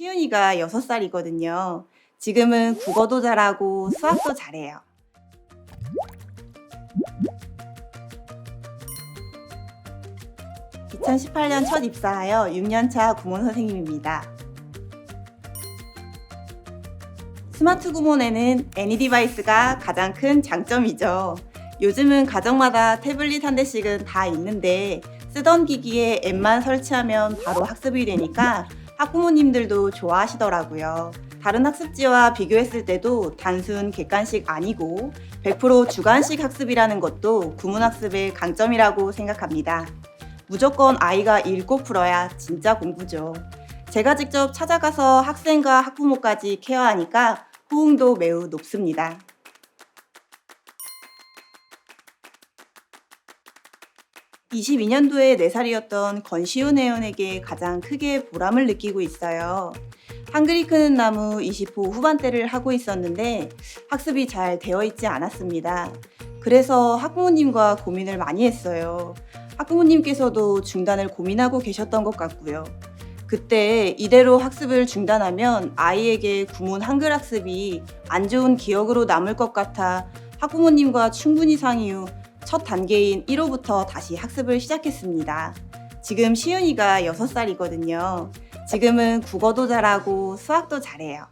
시윤이가 6살이거든요. 지금은 국어도 잘하고 수학도 잘해요. (2018년) 첫 입사하여 (6년차) 구몬 선생님입니다. 스마트 구몬에는 애니 디바이스가 가장 큰 장점이죠. 요즘은 가정마다 태블릿 한 대씩은 다 있는데 쓰던 기기에 앱만 설치하면 바로 학습이 되니까 학부모님들도 좋아하시더라고요. 다른 학습지와 비교했을 때도 단순 객관식 아니고 100% 주관식 학습이라는 것도 구문학습의 강점이라고 생각합니다. 무조건 아이가 읽고 풀어야 진짜 공부죠. 제가 직접 찾아가서 학생과 학부모까지 케어하니까 호응도 매우 높습니다. 22년도에 4살이었던 건시훈 회원에게 가장 크게 보람을 느끼고 있어요. 한글이 크는 나무 20호 후반대를 하고 있었는데 학습이 잘 되어 있지 않았습니다. 그래서 학부모님과 고민을 많이 했어요. 학부모님께서도 중단을 고민하고 계셨던 것 같고요. 그때 이대로 학습을 중단하면 아이에게 구문 한글 학습이 안 좋은 기억으로 남을 것 같아 학부모님과 충분히 상의 후 첫 단계인 1호부터 다시 학습을 시작했습니다. 지금 시윤이가 6살이거든요. 지금은 국어도 잘하고 수학도 잘해요.